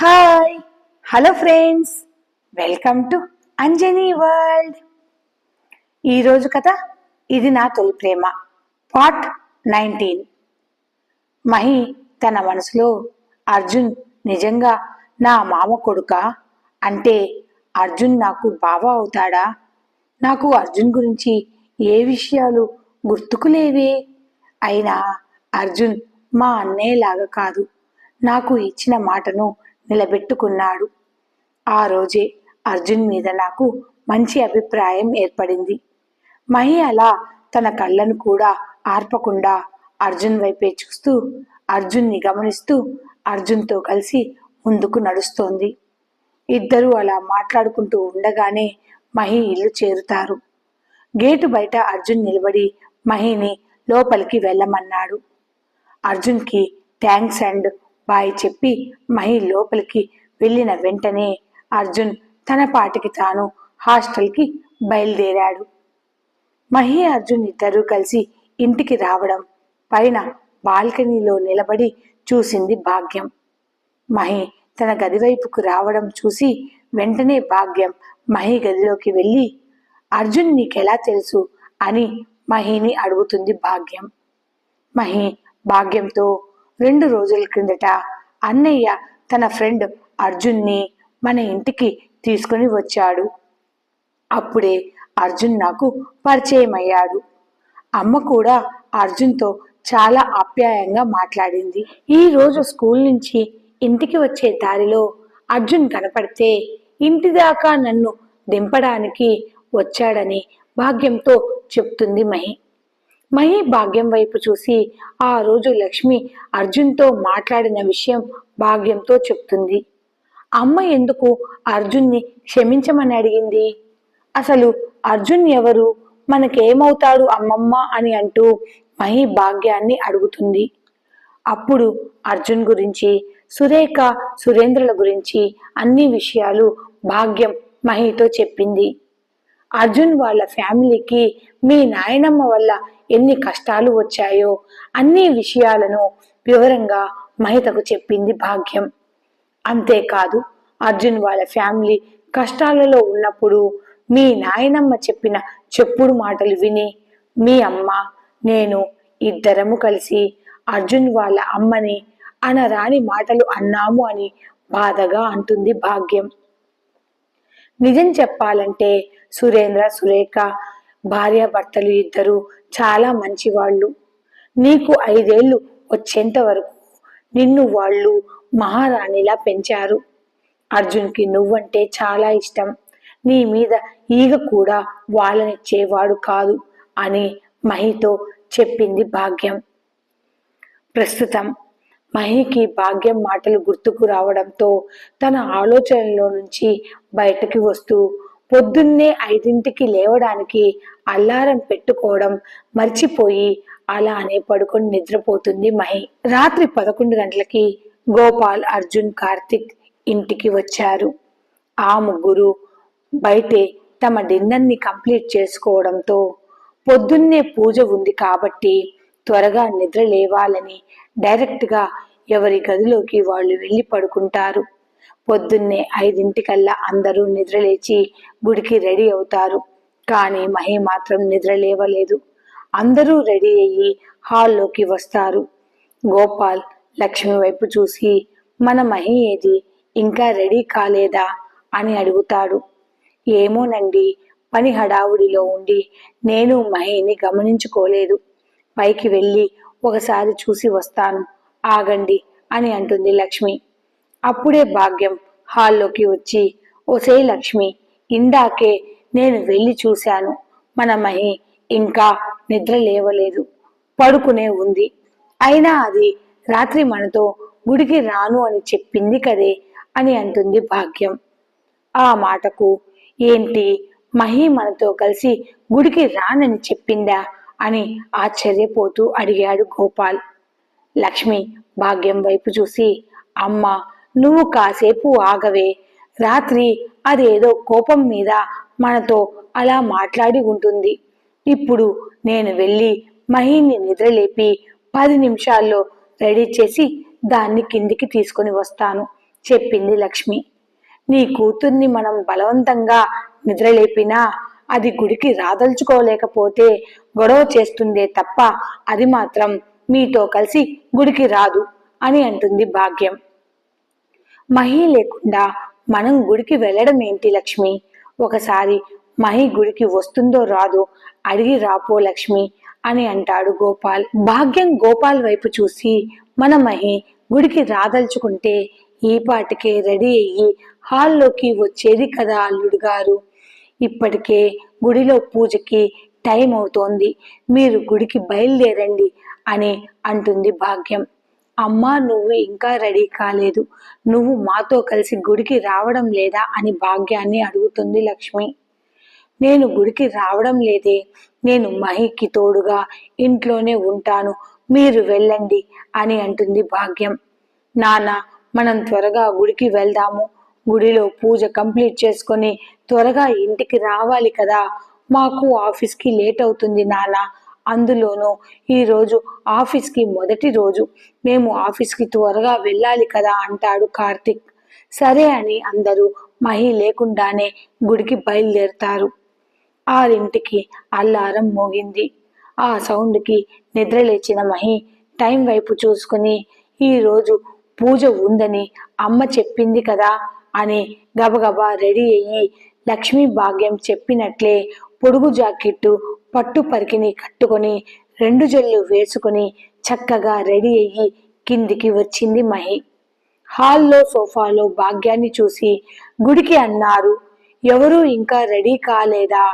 Hi. Hello friends. Welcome to Anjani world. ఈరోజు కథ ఇది నా తొలి ప్రేమ. Part nineteen. మహి తన మనసులో అర్జున్ నిజంగా నా మామ కొడుక? అంటే అర్జున్ నాకు బావ అవుతాడా? నాకు అర్జున్ గురించి ఏ విషయాలు గుర్తుకులేవే? అయినా అర్జున్ మా అన్నయ్యలాగా కాదు. నాకు ఇచ్చిన మాటను నిలబెట్టుకున్నాడు. ఆ రోజే అర్జున్ మీద నాకు మంచి అభిప్రాయం ఏర్పడింది. మహి అలా తన కళ్ళను కూడా ఆర్పకుండా అర్జున్ వైపే చూస్తూ అర్జున్ని గమనిస్తూ అర్జున్తో కలిసి ముందుకు నడుస్తోంది. ఇద్దరూ అలా మాట్లాడుకుంటూ ఉండగానే మహి ఇల్లు చేరుతారు. గేటు బయట అర్జున్ నిలబడి మహిని లోపలికి వెళ్ళమన్నాడు. అర్జున్కి థ్యాంక్స్ అండ్ బాయ్ చెప్పి మహి లోపలికి వెళ్ళిన వెంటనే అర్జున్ తన పాటికి తాను హాస్టల్కి బయలుదేరాడు. మహి అర్జున్ ఇద్దరూ కలిసి ఇంటికి రావడం పైన బాల్కనీలో నిలబడి చూసింది భాగ్యం. మహి తన గది వైపుకు రావడం చూసి వెంటనే భాగ్యం మహి గదిలోకి వెళ్ళి అర్జున్ నీకెలా తెలుసు? అని మహిని అడుగుతుంది భాగ్యం. మహి భాగ్యంతో రెండు రోజుల క్రిందట అన్నయ్య తన ఫ్రెండ్ అర్జున్ని మన ఇంటికి తీసుకుని వచ్చాడు. అప్పుడే అర్జున్ నాకు పరిచయం అయ్యాడు అమ్మ కూడా అర్జున్తో చాలా ఆప్యాయంగా మాట్లాడింది. ఈరోజు స్కూల్ నుంచి ఇంటికి వచ్చే దారిలో అర్జున్ కనపడితే ఇంటి దాకా నన్ను దింపడానికి వచ్చాడని భాగ్యంతో చెప్తుంది మహి. మహి భాగ్యం వైపు చూసి ఆ రోజు లక్ష్మి అర్జున్తో మాట్లాడిన విషయం భాగ్యంతో చెప్తుంది. అమ్మ ఎందుకు అర్జున్ని క్షమించమని అడిగింది? అసలు అర్జున్ ఎవరు? మనకేమవుతాడు అమ్మమ్మ అని అంటూ మహి భాగ్యాన్ని అడుగుతుంది. అప్పుడు అర్జున్ గురించి సురేఖ సురేంద్రల గురించి అన్ని విషయాలు భాగ్యం మహితో చెప్పింది. అర్జున్ వాళ్ళ ఫ్యామిలీకి మీ నాయనమ్మ వల్ల ఎన్ని కష్టాలు వచ్చాయో అన్ని విషయాలను వివరంగా మహితకు చెప్పింది భాగ్యం. అంతేకాదు అర్జున్ వాళ్ళ ఫ్యామిలీ కష్టాలలో ఉన్నప్పుడు మీ నాయనమ్మ చెప్పిన చెప్పుడు మాటలు విని మీ అమ్మ నేను ఇద్దరము కలిసి అర్జున్ వాళ్ళ అమ్మని అనరాని మాటలు అన్నాము అని బాధగా అంటుంది భాగ్యం. నిజం చెప్పాలంటే సురేంద్ర సురేఖ భార్యాభర్తలు ఇద్దరు చాలా మంచివాళ్ళు. నీకు ఐదేళ్ళు వచ్చేంత వరకు నిన్ను వాళ్ళు మహారాణిలా పెంచారు. అర్జున్కి నువ్వంటే చాలా ఇష్టం. నీ మీద ఈగ కూడా వాళ్ళనిచ్చేవాడు కాదు అని మహితో చెప్పింది భాగ్యం. ప్రస్తుతం మహికి భాగ్యం మాటలు గుర్తుకు రావడంతో తన ఆలోచనలో నుంచి బయటకి వస్తూ పొద్దున్నే ఐదింటికి లేవడానికి అల్లారం పెట్టుకోవడం మర్చిపోయి అలానే పడుకొని నిద్రపోతుంది మహి. రాత్రి పదకొండు గంటలకి గోపాల్ అర్జున్ కార్తిక్ ఇంటికి వచ్చారు. ఆ ముగ్గురు బయటే తమ డిన్నర్ని కంప్లీట్ చేసుకోవడంతో పొద్దున్నే పూజ ఉంది కాబట్టి త్వరగా నిద్ర లేవాలని డైరెక్ట్గా ఎవరి గదిలోకి వాళ్ళు వెళ్ళి పడుకుంటారు. పొద్దున్నే ఐదింటికల్లా అందరూ నిద్రలేచి గుడికి రెడీ అవుతారు. కానీ మహి మాత్రం నిద్ర లేవలేదు. అందరూ రెడీ అయ్యి హాల్లోకి వస్తారు. గోపాల్ లక్ష్మి వైపు చూసి మన మహి ఏది? ఇంకా రెడీ కాలేదా? అని అడుగుతాడు. ఏమోనండి పని హడావుడిలో ఉండి నేను మహిని గమనించుకోలేదు. పైకి వెళ్ళి ఒకసారి చూసి వస్తాను. ఆగండి అని అంటుంది లక్ష్మి. అప్పుడే భాగ్యం హాల్లోకి వచ్చి ఒసే లక్ష్మి ఇందాకే నేను వెళ్ళి చూశాను. మన మహి ఇంకా నిద్ర లేవలేదు. పడుకునే ఉంది. అయినా అది రాత్రి మనతో గుడికి రాను అని చెప్పింది కదే అని అంటుంది భాగ్యం. ఆ మాటకు ఏంటి మహి మనతో కలిసి గుడికి రానని చెప్పిందా? అని ఆశ్చర్యపోతూ అడిగాడు గోపాల్. లక్ష్మి భాగ్యం వైపు చూసి అమ్మ నువ్వు కాసేపు ఆగవే. రాత్రి అదేదో కోపం మీద మనతో అలా మాట్లాడి ఉంటుంది. ఇప్పుడు నేను వెళ్ళి మహిని నిద్రలేపి పది నిమిషాల్లో రెడీ చేసి దాన్ని కిందికి తీసుకొని వస్తాను చెప్పింది లక్ష్మి. నీ కూతుర్ని మనం బలవంతంగా నిద్రలేపినా అది గుడికి రాదలుచుకోలేకపోతే గొడవ చేస్తుందే తప్ప అది మాత్రం మీతో కలిసి గుడికి రాదు అని అంటుంది భాగ్యం. మహి లేకుండా మనం గుడికి వెళ్ళడం ఏంటి లక్ష్మి? ఒకసారి మహి గుడికి వస్తుందో రాదో అడిగి రాపో లక్ష్మి అని అంటాడు గోపాల్. భాగ్యం గోపాల్ వైపు చూసి మన మహి గుడికి రాదలుచుకుంటే ఈ పాటికే రెడీ అయ్యి హాల్లోకి వచ్చేది కదా అల్లుడు గారు. ఇప్పటికే గుడిలో పూజకి టైం అవుతోంది. మీరు గుడికి బయలుదేరండి అని అంటుంది భాగ్యం. అమ్మా నువ్వు ఇంకా రెడీ కాలేదు. నువ్వు మాతో కలిసి గుడికి రావడం లేదా అని భాగ్యాన్ని అడుగుతుంది లక్ష్మి. నేను గుడికి రావడం లేదే. నేను మహికి తోడుగా ఇంట్లోనే ఉంటాను. మీరు వెళ్ళండి అని అంటుంది భాగ్యం. నాన్న మనం త్వరగా గుడికి వెళ్దాము. గుడిలో పూజ కంప్లీట్ చేసుకొని త్వరగా ఇంటికి రావాలి కదా. మాకు ఆఫీస్కి లేట్ అవుతుంది నాన్న. అందులోనూ ఈరోజు ఆఫీస్కి మొదటి రోజు. మేము ఆఫీస్కి త్వరగా వెళ్ళాలి కదా అంటాడు కార్తిక్. సరే అని అందరూ మహి లేకుండానే గుడికి బయలుదేరుతారు. ఆరింటికి అల్లారం మోగింది. ఆ సౌండ్కి నిద్రలేచిన మహి టైం వైపు చూసుకుని ఈరోజు పూజ ఉందని అమ్మ చెప్పింది కదా అని గబగబా రెడీ అయ్యి లక్ష్మీ భాగ్యం చెప్పినట్లే పొడుగు జాకెట్టు పట్టు పరికిని కట్టుకొని రెండు జల్లు వేసుకుని చక్కగా రెడీ అయ్యి కిందికి వచ్చింది మహి. హాల్లో సోఫాలో భాగ్యాన్ని చూసి గుడికి అన్నారు ఎవరూ ఇంకా రెడీ కాలేదా?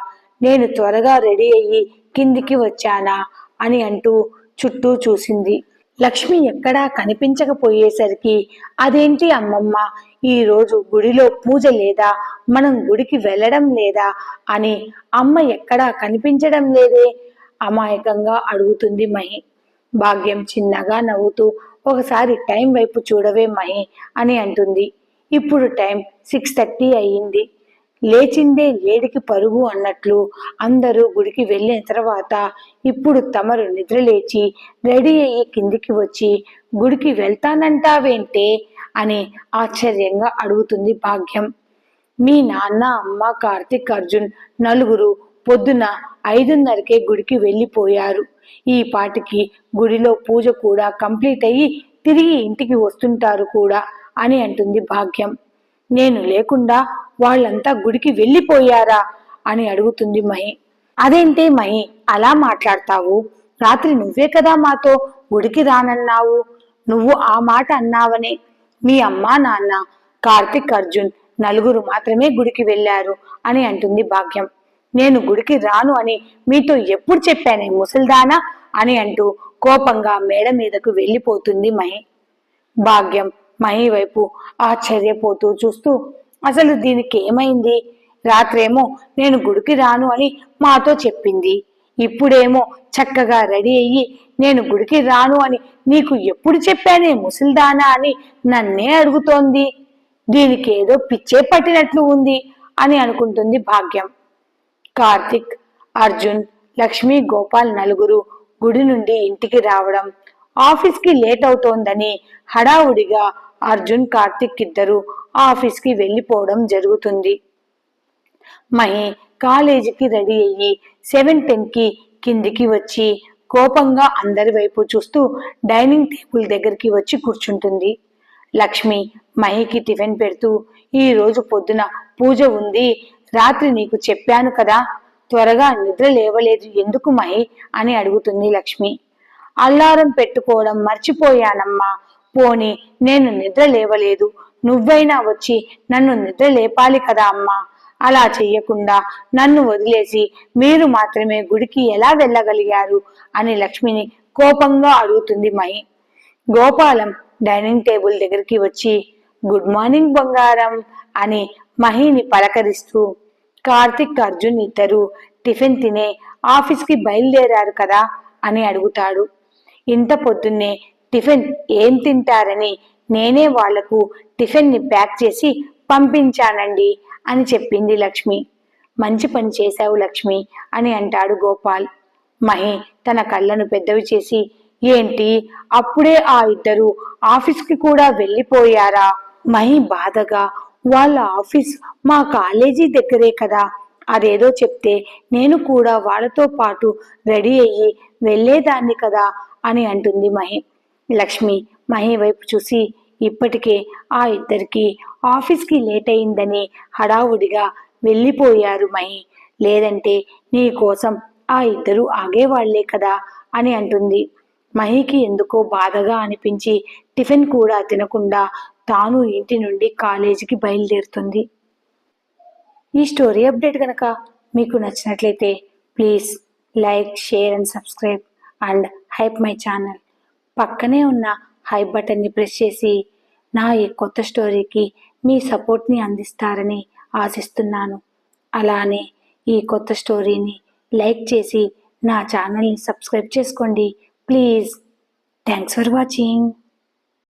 నేను త్వరగా రెడీ అయ్యి కిందికి వచ్చానా? అని అంటూ చుట్టూ చూసింది. లక్ష్మి ఎక్కడా కనిపించకపోయేసరికి అదేంటి అమ్మమ్మ? ఈ రోజు గుడిలో పూజ లేదా? మనం గుడికి వెళ్ళడం లేదా? అని అమ్మ ఎక్కడా కనిపించడం లేదే? అమాయకంగా అడుగుతుంది మహి. భాగ్యం చిన్నగా నవ్వుతూ ఒకసారి టైం వైపు చూడవే మహి అని అంటుంది. ఇప్పుడు టైం సిక్స్ థర్టీ అయ్యింది. లేచిందే లేడికి పరుగు అన్నట్లు అందరూ గుడికి వెళ్ళిన తర్వాత ఇప్పుడు తమరు నిద్రలేచి రెడీ అయ్యి కిందికి వచ్చి గుడికి వెళ్తానంటావేంటే? అని ఆశ్చర్యంగా అడుగుతుంది భాగ్యం. మీ నాన్న అమ్మ కార్తిక్ అర్జున్ నలుగురు పొద్దున ఐదున్నరకే గుడికి వెళ్ళిపోయారు. ఈ పాటికి గుడిలో పూజ కూడా కంప్లీట్ అయ్యి తిరిగి ఇంటికి వస్తుంటారు కూడా అని అంటుంది భాగ్యం. నేను లేకుండా వాళ్ళంతా గుడికి వెళ్ళిపోయారా అని అడుగుతుంది మహి. అదేంటే మహి అలా మాట్లాడతావు? రాత్రి నువ్వే కదా మాతో గుడికి రానన్నావు. నువ్వు ఆ మాట అన్నావనే. మీ అమ్మా నాన్న కార్తిక్ అర్జున్ నలుగురు మాత్రమే గుడికి వెళ్ళారు అని అంటుంది భాగ్యం. నేను గుడికి రాను అని మీతో ఎప్పుడు చెప్పానే ముసల్దానా అని అంటూ కోపంగా మేడ మీదకు వెళ్ళిపోతుంది మహి. భాగ్యం మహి వైపు ఆశ్చర్యపోతూ చూస్తూ అసలు దీనికి ఏమైంది రాత్రేమో నేను గుడికి రాను అని మాతో చెప్పింది. ఇప్పుడేమో చక్కగా రెడీ అయ్యి నేను గుడికి రాను అని నీకు ఎప్పుడు చెప్పానే ముసిల్దానా అని నన్నే అడుగుతోంది. దీనికి ఏదో పిచ్చే పట్టినట్లు ఉంది అని అనుకుంటుంది భాగ్యం. కార్తిక్ అర్జున్ లక్ష్మీ గోపాల్ నలుగురు గుడి నుండి ఇంటికి రావడం ఆఫీస్కి లేట్ అవుతోందని హడావుడిగా అర్జున్ కార్తిక్ ఇద్దరు ఆఫీస్కి వెళ్ళిపోవడం జరుగుతుంది. మహి కాలేజీకి రెడీ అయ్యి సెవెన్ టెన్కి కిందికి వచ్చి కోపంగా అందరి వైపు చూస్తూ డైనింగ్ టేబుల్ దగ్గరికి వచ్చి కూర్చుంటుంది. లక్ష్మి మహికి టిఫిన్ పెడుతూ ఈరోజు పొద్దున పూజ ఉంది రాత్రి నీకు చెప్పాను కదా త్వరగా నిద్ర లేవలేదు ఎందుకు మహి? అని అడుగుతుంది లక్ష్మి. అల్లారం పెట్టుకోవడం మర్చిపోయానమ్మా పోని నేను నిద్ర లేవలేదు నువ్వైనా వచ్చి నన్ను నిద్ర లేపాలి కదా అమ్మా అలా చెయ్యకుండా నన్ను వదిలేసి మీరు మాత్రమే గుడికి ఎలా వెళ్ళగలిగారు? అని లక్ష్మిని కోపంగా అడుగుతుంది మహి. గోపాలం డైనింగ్ టేబుల్ దగ్గరికి వచ్చి గుడ్ మార్నింగ్ బంగారం అని మహిని పలకరిస్తూ కార్తిక్ అర్జున్ ఇద్దరు టిఫిన్ తినే ఆఫీస్కి బయలుదేరారు కదా? అని అడుగుతాడు. ఇంత పొద్దున్నే టిఫిన్ ఏం తింటారని నేనే వాళ్ళకు టిఫిన్ని ప్యాక్ చేసి పంపించానండి. అని చెప్పింది లక్ష్మి. మంచి పని చేశావు లక్ష్మి అని అంటాడు గోపాల్. మహి తన కళ్ళను పెద్దవి చేసి ఏంటి అప్పుడే ఆ ఇద్దరు ఆఫీస్కి కూడా వెళ్ళిపోయారా? మహి బాధగా వాళ్ళ ఆఫీస్ మా కాలేజీ దగ్గరే కదా. అదేదో చెప్తే నేను కూడా వాళ్ళతో పాటు రెడీ అయ్యి వెళ్ళేదాన్ని కదా అని అంటుంది మహి. లక్ష్మి మహి వైపు చూసి ఇప్పటికే ఆ ఇద్దరికి ఆఫీస్కి లేట్ అయిందని హడావుడిగా వెళ్ళిపోయారు మహి. లేదంటే నీ కోసం ఆ ఇద్దరు ఆగేవాళ్ళే కదా అని అంటుంది. మహికి ఎందుకో బాధగా అనిపించి టిఫిన్ కూడా తినకుండా తాను ఇంటి నుండి కాలేజీకి బయలుదేరుతుంది. ఈ స్టోరీ అప్డేట్ కనుక మీకు నచ్చినట్లయితే please like share and subscribe and hype my channel. పక్కనే ఉన్న హైప్ బటన్ని ప్రెస్ చేసి నా ఈ కొత్త స్టోరీకి మీ సపోర్ట్ని అందిస్తారని ఆశిస్తున్నాను. అలానే ఈ కొత్త స్టోరీని లైక్ చేసి నా ఛానల్ని సబ్స్క్రైబ్ చేసుకోండి. ప్లీజ్. Thanks for watching.